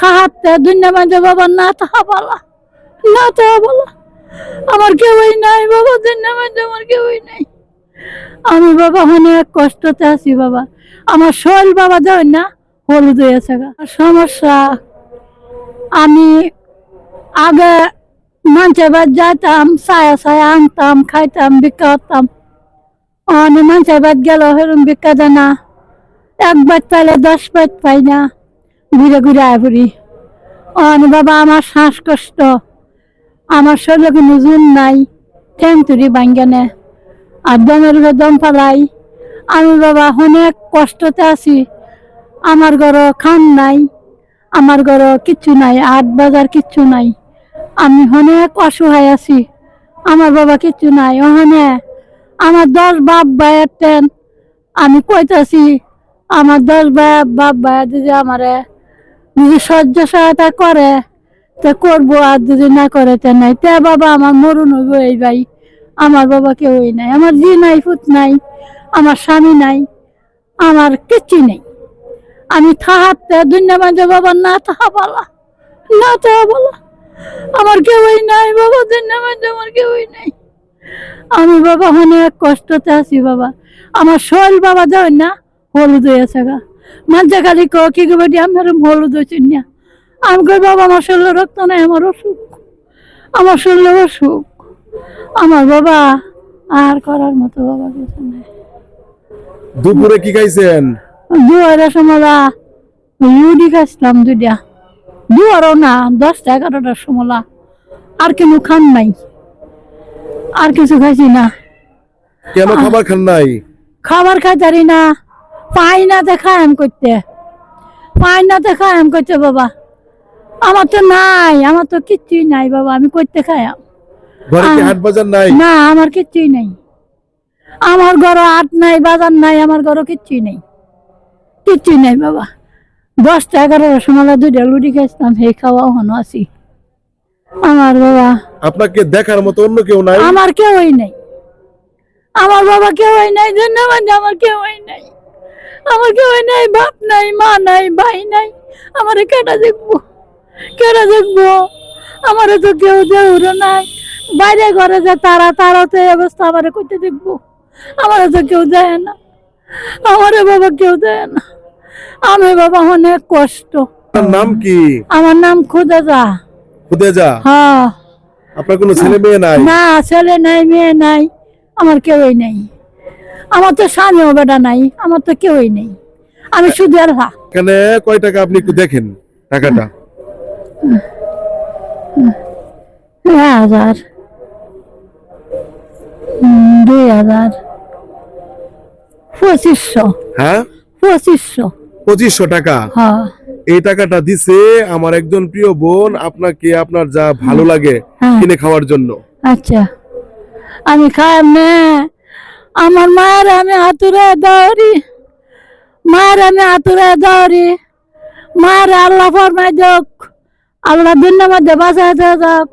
থাকতে দুনিয়া মাঝে বাবা, না থাকা বলা, না থাকা বলা। আমার কেউই নাই বাবা, দুনিয়া মাঝে আমার কেউই নাই। আমি বাবা, অনেক কষ্টতে আছি বাবা। আমার শৈল বাবা যাই না, হলুদ হয়েছে গা। সমস্যা, আমি আগে মানুষের বাদ যাইতাম, ছায়া ছায়া আনতাম, খাইতাম বিক্রি করতাম। অনেক মানুষের বাদ গেল হেরম বিক্রি দেয় না। এক বাদ পাইলে দশ বাদ পাই না। ঘুরে ঘুরে আয় পড়ি অনেক বাবা, আমার শ্বাসকষ্ট। আমার শরীরে কোনো জুন নাই। ঠ্যাং তুরি ভাঙ্গেনে আর দমের দম পালাই আমি বাবা, অনেক কষ্টতে আছি। আমার ঘর খান নাই। আমার ঘর কিচ্ছু নাই, আট বাজার কিচ্ছু নাই। আমি অনেক অসহায় আছি। আমার বাবা কিচ্ছু নাই ওখানে আমার দশ বাপ টেন আমি কইতাছি, আমার দশ ভাই বাপ ভাইয়া যদি আমারে যদি সহ্য সহায়তা করে, তে করব, আর যদি না করে, তে নাই। তে বাবা, আমার মরুন হইব এই ভাই। আমার বাবা কেউই নাই। আমার জি নাই ফুত নাই, আমার স্বামী নাই, আমার কিচ্ছু নেই। আমি থাকতে দুনিয়া মাঝে বাবা, না থাকা বলা, না থাকা বলা। আমার কেউই নাই, বাবা মাঝে আমার কেউই নাই। আমি বাবা, অনেক কষ্টতে আছি, বাবা। আমার শৈল বাবা যাও না, হলুদ হয়েছে গা। মাঝে খালি ক কি গো বেটি আমি এরম হলুদ হয়েছি না। আমি কই বাবা আমার শরীরে রক্ত নাই আমার অসুখ। আমার শরীরে অসুখ। আমার বাবা আর করার মতো বাবা কিছু নাই। দুপুরে কি খাইছেন? দুয়ারে সমলা রুডি খাইছিলাম দুইটা। দুয়ারও না দশটা এগারোটার সমলা। আর কিছু খান নাই। আর কিছু খাইছি না। কেন খাবার খান নাই? খাবার খাইতারি না। পাই না দেখা এম করতে। পাই না দেখা এম করতে বাবা। আমার তো নাই আমার তো কিচ্ছুই নাই বাবা আমি করতে। হাট নাই? না আমার কিচ্ছুই নেই। আমার ঘর আট নাই বাজার নাই আমার ঘর কিচ্ছুই নেই। কিচ্ছুই নেই বাবা। দশটা এগারোটার সময় দুইটা লুটি খাইছিলাম সেই খাওয়া হনো আছি। আমার বাবা। আপনাকে দেখার মতো অন্য কেউ নাই? আমার কেউই নেই। আমার বাবা কেউই নাই ধন্যবাদ আমার কেউই নাই। আমার কেউই নাই বাপ নাই মা নাই ভাই নাই। আমার কেটা দেখব? কেটা দেখব? আমার তো কেউ দেউরো নাই। বাইরে ঘরে যে তারা তারা তো অবস্থা আমার করতে দেখব। আমার তো কেউ দেয় না। আমারে বাবা কেউ দেয় না। আমি বাবা অনেক কষ্ট। নাম কি? আমার নাম খুদা যা খুদে যা হ্যাঁ। আপনার কোনো ছেলে মেয়ে নাই? না ছেলে নাই মেয়ে নাই। আমার কেউই নেই। আমার তো স্বামীও বেটা নাই আমার তো কেউই নেই। আমি শুধু আর এখানে কয় টাকা আপনি একটু দেখেন টাকাটা? হাজার দুই হাজার। পঁচিশশো। হ্যাঁ? পঁচিশশো। পঁচিশশো টাকা? হ্যাঁ। এই টাকাটা দিছে আমার একজন প্রিয় বোন আপনাকে আপনার যা ভালো লাগে হ্যাঁ। কিনে খাওয়ার জন্য। আচ্ছা। আমি খাই না আমার মায়ের আমি আতুরে দৌড়ি মায়ের আমি আতুরে দৌড়ি মায়ের আল্লাহ ফরমাই যোগ, আল্লাহ দিনের মধ্যে বাঁচাইতে যাক।